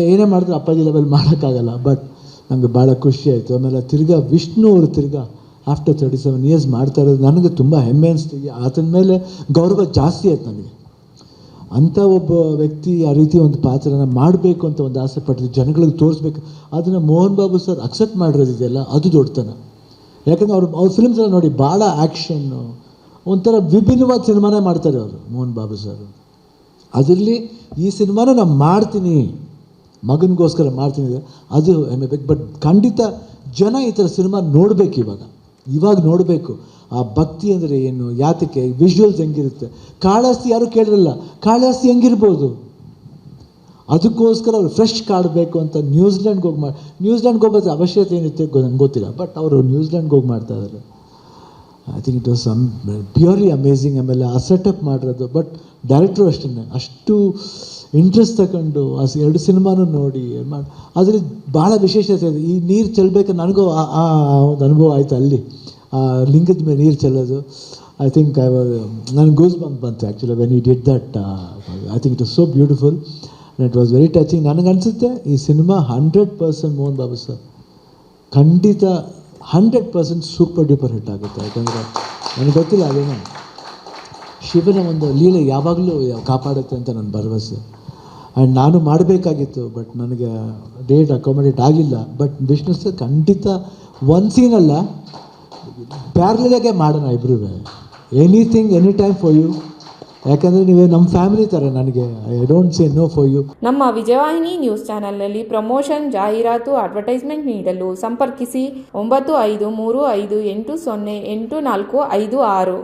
ಏನೇ ಮಾಡಿದ್ರು ಅಪ್ಪಾಜಿ ಲೆವೆಲ್ ಮಾಡೋಕ್ಕಾಗಲ್ಲ ಬಟ್ ನನಗೆ ಭಾಳ ಖುಷಿ ಆಯಿತು. ಆಮೇಲೆ ತಿರ್ಗಾ ವಿಷ್ಣು ಅವರು ತಿರ್ಗಾ ಆಫ್ಟರ್ ತರ್ಟಿ ಸೆವೆನ್ ಇಯರ್ಸ್ ಮಾಡ್ತಾ ಇರೋದು ನನಗೆ ತುಂಬ ಹೆಮ್ಮೆ ಅನಿಸ್ತೀವಿ ಆತನ ಮೇಲೆ ಗೌರವ ಜಾಸ್ತಿ ಆಯ್ತು ನನಗೆ. ಅಂಥ ಒಬ್ಬ ವ್ಯಕ್ತಿ ಆ ರೀತಿ ಒಂದು ಪಾತ್ರನ ಮಾಡಬೇಕು ಅಂತ ಒಂದು ಆಸೆ ಪಟ್ಟಿದ್ದು, ಜನಗಳಿಗೆ ತೋರಿಸ್ಬೇಕು, ಅದನ್ನು ಮೋಹನ್ ಬಾಬು ಸರ್ ಅಕ್ಸೆಪ್ಟ್ ಮಾಡಿರೋದಿದೆಯಲ್ಲ ಅದು ದೊಡ್ಡತನ. ಯಾಕಂದ್ರೆ ಅವ್ರು, ಅವ್ರ ಫಿಲ್ಮ್ಸ್ ಎಲ್ಲ ನೋಡಿ ಭಾಳ ಆ್ಯಕ್ಷನ್ನು ಒಂಥರ ವಿಭಿನ್ನವಾದ ಸಿನಿಮಾನೇ ಮಾಡ್ತಾರೆ ಅವರು ಮೋಹನ್ ಬಾಬು ಸರ್ ಅದರಲ್ಲಿ ಈ ಸಿನಿಮಾನ ನಾನು ಮಾಡ್ತೀನಿ. ಮಗನಿಗೋಸ್ಕರ ಮಾಡ್ತೀನಿ ಅದು ಹೆಮ್ಮೆ ಬೇಕು. ಬಟ್ ಖಂಡಿತ ಜನ ಈ ಥರ ಸಿನಿಮಾ ನೋಡಬೇಕು ಇವಾಗ. ಇವಾಗ ನೋಡಬೇಕು. ಆ ಭಕ್ತಿ ಅಂದರೆ ಏನು? ಯಾತಕ್ಕೆ? ವಿಜುವಲ್ಸ್ ಹೆಂಗಿರುತ್ತೆ? ಕಾಳಾಸ್ತಿ ಯಾರು ಕೇಳಿರಲ್ಲ? ಕಾಳಾಸ್ತಿ ಹೆಂಗಿರ್ಬೋದು? ಅದಕ್ಕೋಸ್ಕರ ಅವ್ರು ಫ್ರೆಶ್ ಕಾಡಬೇಕು ಅಂತ ನ್ಯೂಜಿಲೆಂಡ್ಗೆ ಹೋಗಿ ಮಾಡಿ ನ್ಯೂಜಿಲೆಂಡ್ಗೆ ಹೋಗೋದು ಅವಶ್ಯಕತೆ ಏನಿರುತ್ತೆ ನನಗೆ ನಂಗೆ ಗೊತ್ತಿಲ್ಲ. ಬಟ್ ಅವರು ನ್ಯೂಜಿಲೆಂಡ್ಗೆ ಹೋಗಿ ಮಾಡ್ತಾ ಇದ್ದಾರೆ I think it was some purely amazing ಆಮೇಲೆ ಆ ಸೆಟಪ್ ಮಾಡಿರೋದು. ಬಟ್ ಡೈರೆಕ್ಟ್ರು ಅಷ್ಟೇ, ಅಷ್ಟು ಇಂಟ್ರೆಸ್ಟ್ ತಗೊಂಡು ಆ ಎರಡು ಸಿನಿಮಾನು ನೋಡಿ ಮಾಡಿ ಅದರಲ್ಲಿ ಭಾಳ ವಿಶೇಷತೆ ಇದೆ. ಈ ನೀರು ಚೆಲ್ಲಬೇಕು ನನಗೂ ಆ- ಒಂದು ಅನುಭವ ಆಯಿತು ಅಲ್ಲಿ. ಆ ಲಿಂಗದ ಮೇಲೆ ನೀರು ಚೆಲ್ಲೋದು. ಐ ಥಿಂಕ್ ಐ ನನ್ನ ಗೂಸ್ ಬಂದು ಬಂತು actually when he did that I think it was so beautiful it was very touching ನನಗನ್ಸುತ್ತೆ ಈ cinema hundred percent Mohan Babu sir. ಖಂಡಿತ hundred percent super duper hit ಆಗುತ್ತೆ. ಯಾಕಂದರೆ ನನಗೆ ಗೊತ್ತಿಲ್ಲ ಅದೇನೋ ಶಿವನ ಒಂದು ಲೀಲೆ ಯಾವಾಗಲೂ ಕಾಪಾಡುತ್ತೆ ಅಂತ ನನ್ನ ಭರವಸೆ. ಆ್ಯಂಡ್ ನಾನು ಮಾಡಬೇಕಾಗಿತ್ತು ಬಟ್ ನನಗೆ ಡೇಟ್ ಅಕೊಮಡೇಟ್ ಆಗಿಲ್ಲ ಬಟ್ ವಿಷ್ಣು ಸರ್ ಖಂಡಿತ ಒಂದು ಸೀನಲ್ಲ ಪ್ಯಾರ್ಲಾಗೆ ಮಾಡೋಣ ಇಬ್ಬರೂ anything any time for you ಯಾಕಂದರೆ ನೀವೇ ನಮ್ಮ ಫ್ಯಾಮಿಲಿ ತರ ನನಗೆ I don't say no for you ನಮ್ಮ ವಿಜಯವಾಹಿನಿ ನ್ಯೂಸ್ ಚಾನೆಲ್ನಲ್ಲಿ ಪ್ರಮೋಷನ್ ಜಾಹೀರಾತು ಅಡ್ವರ್ಟೈಸ್ಮೆಂಟ್ ನೀಡಲು ಸಂಪರ್ಕಿಸಿ ಒಂಬತ್ತು ಐದು ಮೂರು ಐದು ಎಂಟು ಸೊನ್ನೆ ಎಂಟು ನಾಲ್ಕು ಐದು ಆರು.